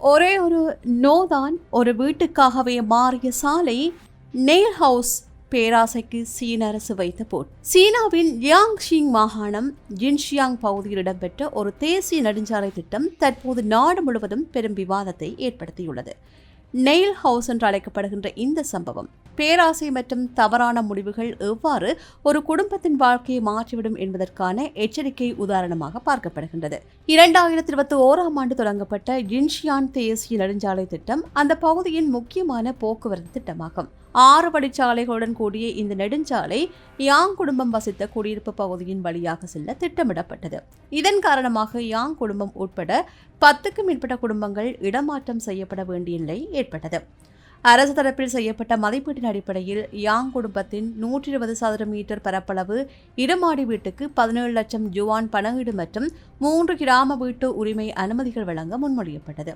ஒரே ஒரு நோதான் ஒரு வீட்டுக்காகவே மாறிய சாலை நெயில் ஹவுஸ் பேராசைக்கு சீன அரசு வைத்த போட் சீனாவின் யாங்ஷிங் மாகாணம் ஜின்ஷியாங் பகுதியில் இடம்பெற்ற ஒரு தேசிய நெடுஞ்சாலை திட்டம் தற்போது நாடு முழுவதும் பெரும் விவாதத்தை ஏற்படுத்தியுள்ளது. நெயில் ஹவுஸ் என்று அழைக்கப்படுகின்ற இந்த சம்பவம். பேராசை மற்றும் தவறான முடிவுகள் எவ்வாறு ஒரு குடும்பத்தின் வாழ்க்கையை மாற்றிவிடும் என்பதற்கான எச்சரிக்கை உதாரணமாக பார்க்கப்படுகின்றது. இரண்டாயிரத்தி இருபத்தி ஓராம் ஆண்டு தொடங்கப்பட்ட இன்ஷியான் தேசிய நெடுஞ்சாலை திட்டம் அந்த பகுதியின் முக்கியமான போக்குவரத்து திட்டமாகும். ஆறு வழிச்சாலைகளுடன் கூடிய இந்த நெடுஞ்சாலை யாங் குடும்பம் வசித்த குடியிருப்பு பகுதியின் வழியாக செல்ல திட்டமிடப்பட்டது. இதன் காரணமாக யாங் குடும்பம் உட்பட பத்துக்கும் மேற்பட்ட குடும்பங்கள் இடமாற்றம் செய்யப்பட வேண்டிய நிலை ஏற்பட்டது. அரசு தரப்பில் செய்யப்பட்ட மதிப்பீட்டின் அடிப்படையில் யாங் குடும்பத்தின் நூற்றி இருபது சதுர மீட்டர் பரப்பளவு இடமாடி வீட்டுக்கு பதினேழு லட்சம் ஜுவான் பணவீடு மற்றும் மூன்று கிராம வீட்டு உரிமை அனுமதிகள் வழங்க முன்மொழியப்பட்டது.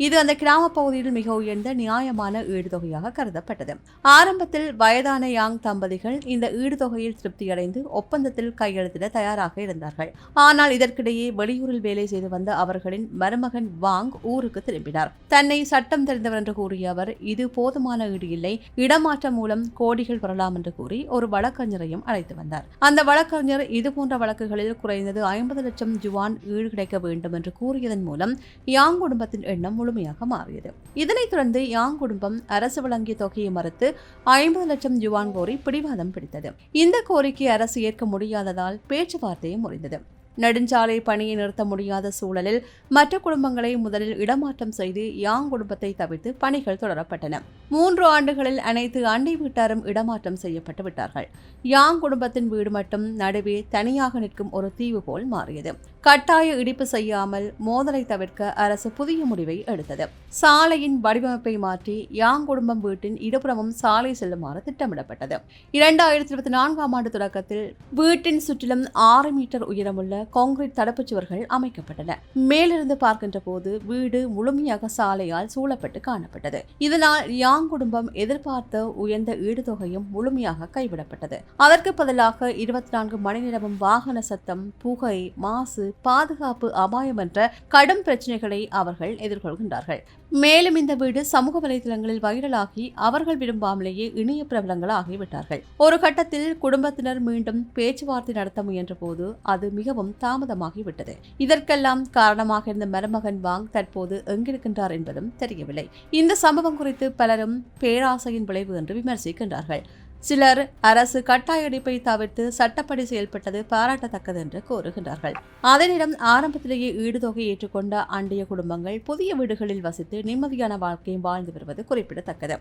இது அந்த கிராம பகுதியில் மிக உயர்ந்த நியாயமான ஈடுதொகையாக கருதப்பட்டது. ஆரம்பத்தில் வயதான யாங் தம்பதிகள் இந்த ஈடுதொகையில் திருப்தியடைந்து ஒப்பந்தத்தில் கையெழுத்திட தயாராக இருந்தார்கள். ஆனால் இதற்கிடையே வெளியூரில் வேலை செய்து வந்த அவர்களின் மருமகன் வாங் ஊருக்கு திரும்பினார். தன்னை சட்டம் தெரிந்தவர் என்று கூறிய அவர் இது போதுமான ஈடு இல்லை. இடமாற்றம் மூலம் கோடிகள் வரலாம் என்று கூறி ஒரு வழக்கறிஞரையும் அழைத்து வந்தார். அந்த வழக்கறிஞர் இதுபோன்ற வழக்குகளில் குறைந்தது ஐம்பது லட்சம் ஜுவான் ஈடு கிடைக்க வேண்டும் என்று கூறியதன் மூலம் யாங் குடும்பத்தின் எண்ணம் முழுமையாக மாறியது. இதனைத் தொடர்ந்து யாங் குடும்பம் அரசு வழங்கிய தொகையை மறுத்து ஐம்பது லட்சம் யுவான் கோரி பிடிவாதம் பிடித்தது. இந்த கோரிக்கை அரசு ஏற்க முடியாததால் பேச்சுவார்த்தையும் முறிந்தது. நெடுஞ்சாலை பணியை நிறுத்த முடியாத சூழலில் மற்ற குடும்பங்களை முதலில் இடமாற்றம் செய்து யாங் குடும்பத்தை தவிர்த்து பணிகள் தொடரப்பட்டன. மூன்று ஆண்டுகளில் அனைத்து அண்டை வீட்டாரும் இடமாற்றம் செய்யப்பட்டு விட்டார்கள். யாங் குடும்பத்தின் வீடு மட்டும் நடுவே தனியாக நிற்கும் ஒரு தீவு போல் மாறியது. கட்டாய இடிப்பு செய்யாமல் மோதலை தவிர்க்க அரசு புதிய முடிவை எடுத்தது. சாலையின் வடிவமைப்பை மாற்றி யாங் குடும்பம் வீட்டின் இருபுறமும் சாலை செல்லுமாறு திட்டமிடப்பட்டது. இரண்டாயிரத்தி இருபத்தி நான்காம் ஆண்டு தொடக்கத்தில் வீட்டின் சுற்றிலும் ஆறு மீட்டர் உயரமுள்ள கான்கிரீட் தடுப்புச் சுவர்கள் அமைக்கப்பட்டன. மேலிருந்து பார்க்கின்ற போது வீடு முழுமையாக சாலையால் சூழப்பட்டு காணப்பட்டது. இதனால் யாங் குடும்பம் எதிர்பார்த்த உயர்ந்த ஈடுதொகையும் முழுமையாக கைவிடப்பட்டது. அதற்கு பதிலாக இருபத்தி நான்கு மணி நேரமும் வாகன சத்தம் புகை மாசு பாதுகாப்பு அபாயம் என்ற கடும் பிரச்சனைகளை அவர்கள் எதிர்கொள்கின்றார்கள். மேலும் இந்த வீடு சமூக வலைதளங்களில் வைரலாகி அவர்கள் விரும்பாமலேயே இணைய பிரபலங்கள் ஆகிவிட்டார்கள் ஒரு கட்டத்தில் குடும்பத்தினர் மீண்டும் பேச்சுவார்த்தை நடத்த முயன்ற போது அது மிகவும் தாமதமாகிவிட்டது. இதற்கெல்லாம் காரணமாக இருந்த மருமகன் வாங் தற்போது எங்கிருக்கின்றார் என்பதும் தெரியவில்லை. இந்த சம்பவம் குறித்து பலரும் பேராசையின் விளைவு என்று விமர்சிக்கின்றார்கள். சிலர் அரசு கட்டாய தவிர்த்து சட்டப்படி செயல்பட்டது பாராட்டத்தக்கது என்று கூறுகின்றார்கள். அதனிடம் ஆரம்பத்திலேயே ஈடுதொகை ஏற்றுக்கொண்ட அண்டைய குடும்பங்கள் புதிய வீடுகளில் வசித்து நிம்மதியான வாழ்க்கையை வாழ்ந்து வருவது குறிப்பிடத்தக்கது.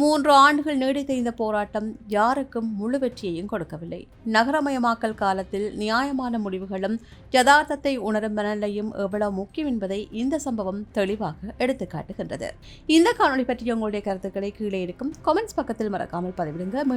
மூன்று ஆண்டுகள் நீடித்த இந்த போராட்டம் யாருக்கும் முழு வெற்றியையும் கொடுக்கவில்லை. நகரமயமாக்கல் காலத்தில் நியாயமான முடிவுகளும் யதார்த்தத்தை உணரும் மனநிலையும் எவ்வளவு முக்கியம் என்பதை இந்த சம்பவம் தெளிவாக எடுத்துக்காட்டுகின்றது. இந்த காணொளி பற்றிய உங்களுடைய கருத்துக்களை கீழே இருக்கும் கமெண்ட்ஸ் பக்கத்தில் மறக்காமல் பதிவிடுங்க.